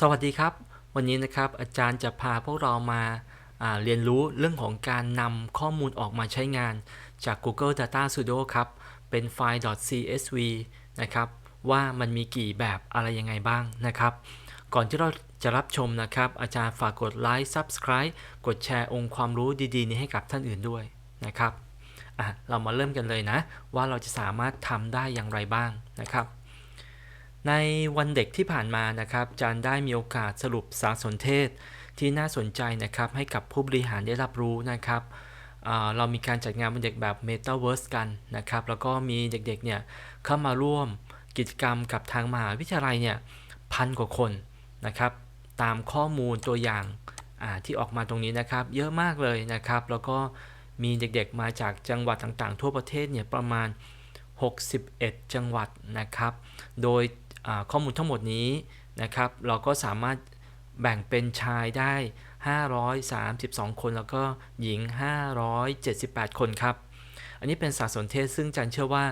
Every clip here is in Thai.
สวัสดีครับ วันนี้นะครับอาจารย์จะพาพวกเรามาาเรียนรู้เรื่องของการนำข้อมูลออกมาใช้งานจาก Google Data Studio ครับ เป็นไฟล์ .csv นะครับ ว่ามันมีกี่แบบอะไรยังไงบ้างนะครับ ก่อนที่เราจะรับชมนะครับ อาจารย์ฝากกดไลค์ Subscribe กดแชร์องค์ความรู้ดีๆ นี้ให้กับท่านอื่นด้วยนะครับเรามาเริ่มกันเลยนะ ว่าเราจะสามารถทำได้อย่างไรบ้างนะครับ ในวันเด็กที่ผ่านมานะครับจารย์ได้มีโอกาสสรุปสารสนเทศที่น่าสนใจนะครับให้กับผู้บริหารได้รับรู้นะครับเรามีการจัดงานวันเด็กแบบ Metaverse กันนะครับ แล้วก็มีเด็กๆเนี่ยเข้ามาร่วมกิจกรรมกับทางมหาวิทยาลัยเนี่ยพันกว่าคนนะครับ ตามข้อมูลตัวอย่างาที่ออกมาตรงนี้นะครับ เยอะมากเลยนะครับ แล้วก็มีเด็กๆมาจากจังหวัดต่างๆ ทั่วประเทศเนี่ยประมาณ 61 จังหวัดนะครับ โดย ข้อมูลทั้งหมดนี้นะครับ เราก็สามารถแบ่งเป็นชายได้ 532 คนแล้วก็หญิง 578 คนครับ อันนี้เป็นสารสนเทศซึ่งอาจันเชื่อว่า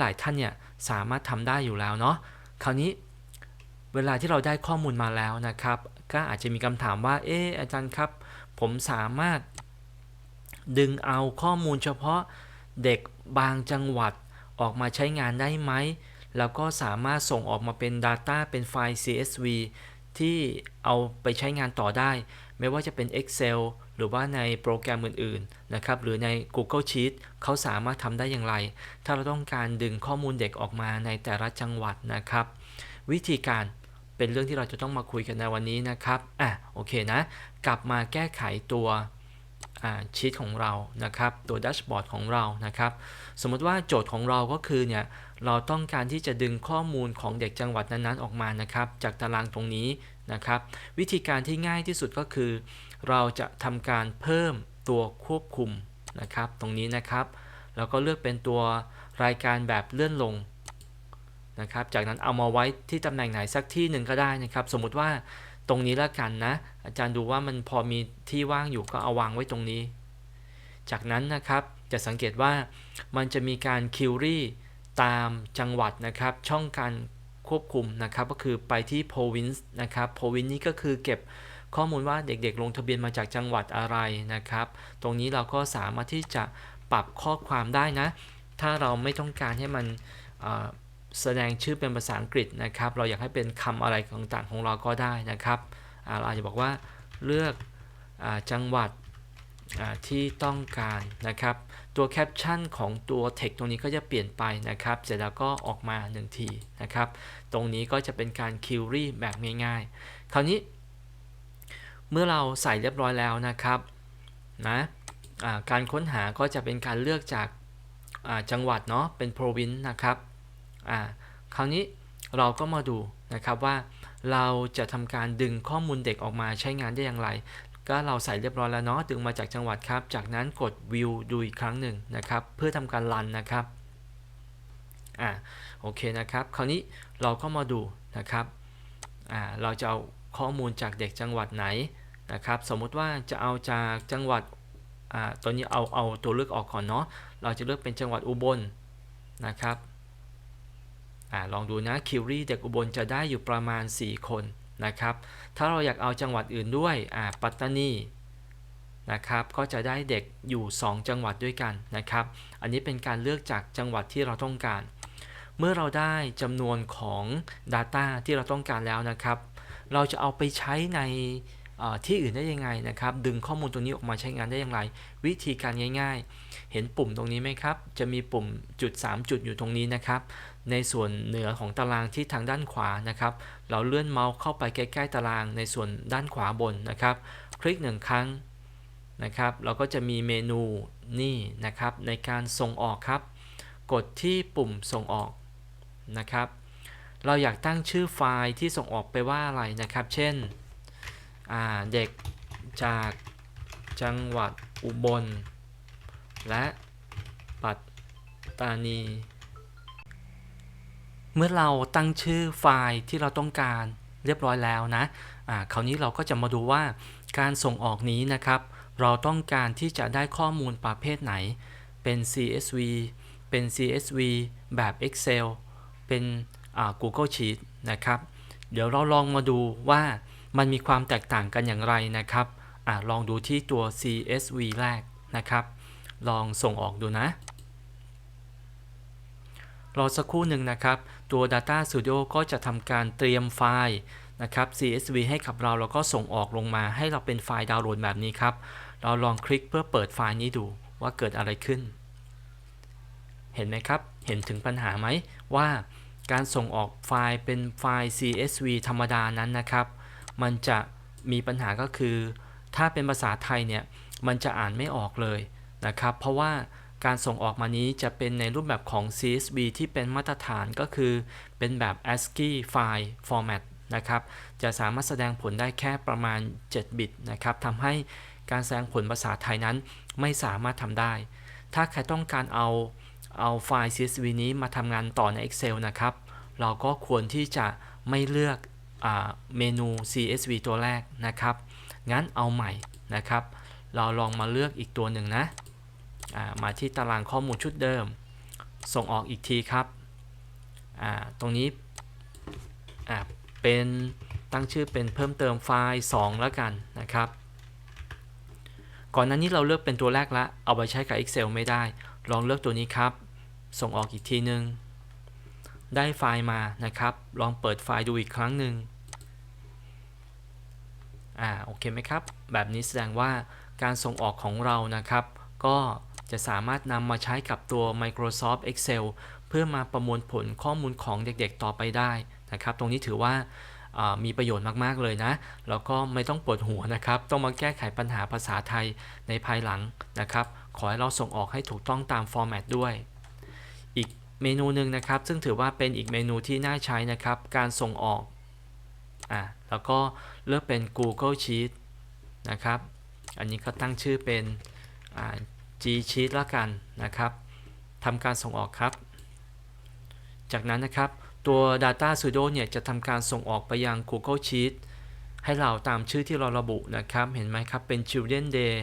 หลายๆท่านเนี่ยสามารถทำได้อยู่แล้วเนาะ คราวนี้เวลาที่เราได้ข้อมูลมาแล้วนะครับ ก็อาจจะมีคำถามว่า เอออาจารย์ครับ ผมสามารถดึงเอาข้อมูลเฉพาะเด็กบางจังหวัดออกมาใช้งานได้ไหม แล้วก็สามารถส่งออกมาเป็น Data เป็นไฟล์ CSV ที่เอาไปใช้งานต่อได้ ไม่ว่าจะเป็น Excel หรือว่าในโปรแกรมอื่นๆนะครับหรือใน Google Sheet เขาสามารถทำได้อย่างไร ถ้าเราต้องการดึงข้อมูลเด็กออกมาในแต่ละจังหวัดนะครับ วิธีการเป็นเรื่องที่เราจะต้องมาคุยกันในวันนี้นะครับอะโอเคนะ กลับมาแก้ไขตัว ชีตของเรานะครับ ตัวแดชบอร์ดของเรานะครับ สมมติว่าโจทย์ของเราก็คือเนี่ยเราต้องการที่จะดึงข้อมูลของเด็กจังหวัดนั้นๆออกมานะครับ จากตารางตรงนี้นะครับ วิธีการที่ง่ายที่สุดก็คือ เราจะทำการเพิ่มตัวควบคุมนะครับ ตรงนี้นะครับแล้วก็เลือกเป็นตัวรายการแบบเลื่อนลงนะครับ จากนั้นเอามาไว้ที่ตำแหน่งไหนสักที่หนึ่งก็ได้นะครับ สมมติว่า ตรงนี้แล้วกันนะ อาจารย์ดูว่ามันพอมีที่ว่างอยู่ก็เอาวางไว้ตรงนี้ จากนั้นนะครับจะสังเกตว่ามันจะมีการคิวรี่ตามจังหวัดนะครับ ช่องการควบคุมนะครับ ก็คือไปที่ province นะครับ province นี้ก็คือเก็บข้อมูลว่าเด็กๆ ลงทะเบียนมาจากจังหวัดอะไรนะครับ ตรงนี้เราก็สามารถที่จะปรับข้อความได้นะ ถ้าเราไม่ต้องการให้มัน แสดงชื่อเป็นภาษาอังกฤษนะครับ เราอยากให้เป็นคำอะไรต่างๆของเราก็ได้นะครับเราอาจจะบอกว่าเลือกอจังหวัดที่ต้องการนะครับ ตัวแคปชั่นของตัว text ตรงนี้ก็จะเปลี่ยนไปนะครับ เสร็จแล้วก็ออกมา1ทีนะครับ ตรงนี้ก็จะเป็นการ query แบบง่ายๆ คราวนี้ เมื่อเราใส่เรียบร้อยแล้วนะครับนะการค้นหาก็จะเป็นการเลือกจากจังหวัดเนาะเป็น province นะครับ คราวนี้เราก็มาดูนะครับว่าเราจะทำการดึงข้อมูลเด็กออกมาใช้งานได้อย่างไร ก็เราใส่เรียบร้อยแล้วเนาะดึงมาจากจังหวัดครับ จากนั้นกด view ดูอีกครั้งหนึ่งนะครับ เพื่อทำการรันนะครับอ่าโอเคนะครับ คราวนี้เราก็มาดูนะครับอ่าเราจะเอาข้อมูลจากเด็กจังหวัดไหนนะครับ สมมุติว่าจะเอาจากจังหวัดอ่าตอนนี้เอาเอาตัวเลือกออกก่อนเนาะเราจะเลือกเป็นจังหวัดอุบลนะครับ อลองดูนะคิวรี่เด็กอุบลจะได้อยู่ประมาณ 4 คนนะครับ ถ้าเราอยากเอาจังหวัดอื่นด้วยปัตตานีนะครับก็จะได้เด็กอยู่ 2 จังหวัดด้วยกันนะครับ อันนี้เป็นการเลือกจากจังหวัดที่เราต้องการ เมื่อเราได้จำนวนของ Data ที่เราต้องการแล้วนะครับ เราจะเอาไปใช้ใน ที่อื่นได้ยังไงนะครับ ดึงข้อมูลตรงนี้ออกมาใช้งานได้อย่างไร วิธีการง่ายๆ เห็นปุ่มตรงนี้ไหมครับ จะมีปุ่มจุด 3 จุดอยู่ตรงนี้นะครับ ในส่วนเหนือของตารางที่ทางด้านขวานะครับ เราเลื่อนเมาส์เข้าไปใกล้ๆตารางในส่วนด้านขวาบนนะครับ คลิกหนึ่งครั้งนะครับ เราก็จะมีเมนูนี่นะครับ ในการส่งออกครับ กดที่ปุ่มส่งออกนะครับ เราอยากตั้งชื่อไฟล์ที่ส่งออกไปว่าอะไรนะครับ เช่น เด็กจากจังหวัดอุบล และปัตตานี เมื่อเราตั้งชื่อไฟล์ที่เราต้องการเรียบร้อยแล้วนะะคราวนี้เราก็จะมาดูว่าการส่งออกนี้นะครับ เราต้องการที่จะได้ข้อมูลประเภทไหน เป็น CSV เป็น CSV แบบ Excel เป็น Google Sheet นะครับ เดี๋ยวเราลองมาดูว่า มันมีความแตกต่างกันอย่างไรนะครับอลองดูที่ตัว CSV แรกนะครับ ลองส่งออกดูนะ รอสักครู่หนึ่งนะครับ ตัว Data Studio ก็จะทำการเตรียมไฟล์นะครับ CSV ให้กับเราแล้วก็ส่งออกลงมาให้เราเป็นไฟล์ดาวน์โหลดแบบนี้ครับ เราลองคลิกเพื่อเปิดไฟล์นี้ดูว่าเกิดอะไรขึ้น เห็นไหมครับ เห็นถึงปัญหาไหมว่าการส่งออกไฟล์เป็นไฟล์ CSV ธรรมดานั้นนะครับ มันจะมีปัญหาก็คือ ถ้าเป็นภาษาไทยเนี่ยมันจะอ่านไม่ออกเลยนะครับ เพราะว่าการส่งออกมานี้จะเป็นในรูปแบบของ CSV ที่เป็นมาตรฐานก็คือเป็นแบบ ASCII file format นะครับ จะสามารถแสดงผลได้แค่ประมาณ 7 บิตนะครับทำให้การแสดงผลภาษาไทยนั้นไม่สามารถทำได้ ถ้าใครต้องการเอาเอาไฟล์ CSV นี้มาทำงานต่อใน Excel นะครับ เราก็ควรที่จะไม่เลือก เมนู CSV ตัวแรกนะครับ งั้นเอาใหม่นะครับ เราลองมาเลือกอีกตัวหนึ่งนะามาที่ตารางข้อมูลชุดเดิม ส่งออกอีกทีครับตรงนี้เป็นตั้งชื่อเป็นเพิ่มเติมไฟล์ 2 แล้วกันนะครับ ก่อนหน้านี้เราเลือกเป็นตัวแรกละเอาไปใช้กับ Excel ไม่ได้ ลองเลือกตัวนี้ครับ ส่งออกอีกทีหนึ่งได้ไฟล์มานะครับ ลองเปิดไฟล์ดูอีกครั้งหนึ่ง อ่าโอเคไหมครับ แบบนี้แสดงว่าการส่งออกของเรานะครับ ก็จะสามารถนำมาใช้กับตัว Microsoft Excel เพื่อมาประมวลผลข้อมูลของเด็กๆต่อไปได้นะครับ ตรงนี้ถือว่าามีประโยชน์มากๆเลยนะ แล้วก็ไม่ต้องปวดหัวนะครับ ต้องมาแก้ไขปัญหาภาษาไทยในภายหลังนะครับ ขอให้เราส่งออกให้ถูกต้องตามฟอร์แมตด้วย อีกเมนูหนึ่งนะครับ ซึ่งถือว่าเป็นอีกเมนูที่น่าใช้นะครับ การส่งออก อ่าแล้วก็เลือกเป็น Google Sheet นะครับ อันนี้ก็ตั้งชื่อเป็น G Sheet ละกันนะครับทำการส่งออกครับ จากนั้นนะครับตัว Data Studio เนี่ยจะทำการส่งออกไปยัง Google Sheet ให้เราตามชื่อที่เราระบุนะครับ เห็นไหมครับ เป็น Children Day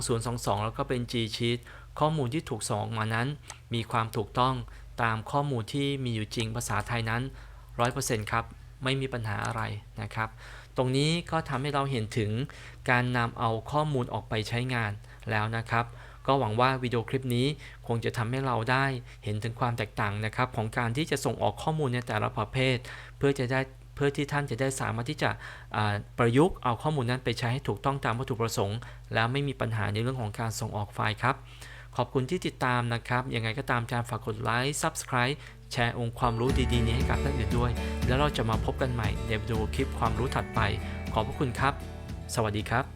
2022 แล้วก็เป็น G Sheet ข้อมูลที่ถูกส่งออกมานั้น มีความถูกต้องตามข้อมูลที่มีอยู่จริงภาษาไทยนั้น 100%ครับ ไม่มีปัญหาอะไรนะครับ ตรงนี้ก็ทำให้เราเห็นถึงการนำเอาข้อมูลออกไปใช้งานแล้วนะครับ ก็หวังว่าวิดีโอคลิปนี้คงจะทำให้เราได้เห็นถึงความแตกต่างนะครับของการที่จะส่งออกข้อมูลในแต่ละประเภท เพื่อจะได้เพื่อที่ท่านจะได้สามารถที่จะประยุกต์เอาข้อมูลนั้นไปใช้ให้ถูกต้องตามวัตถุประสงค์ แล้วไม่มีปัญหาในเรื่องของการส่งออกไฟล์ครับ ขอบคุณที่ติดตามนะครับ ยังไงก็ตามจารฝากกดไลค์ Subscribe แชร์องค์ความรู้ดีๆนี้ให้กับท่านอื่นด้วย แล้วเราจะมาพบกันใหม่ในวิดีโอคลิปความรู้ถัดไป ขอบพระคุณครับ สวัสดีครับ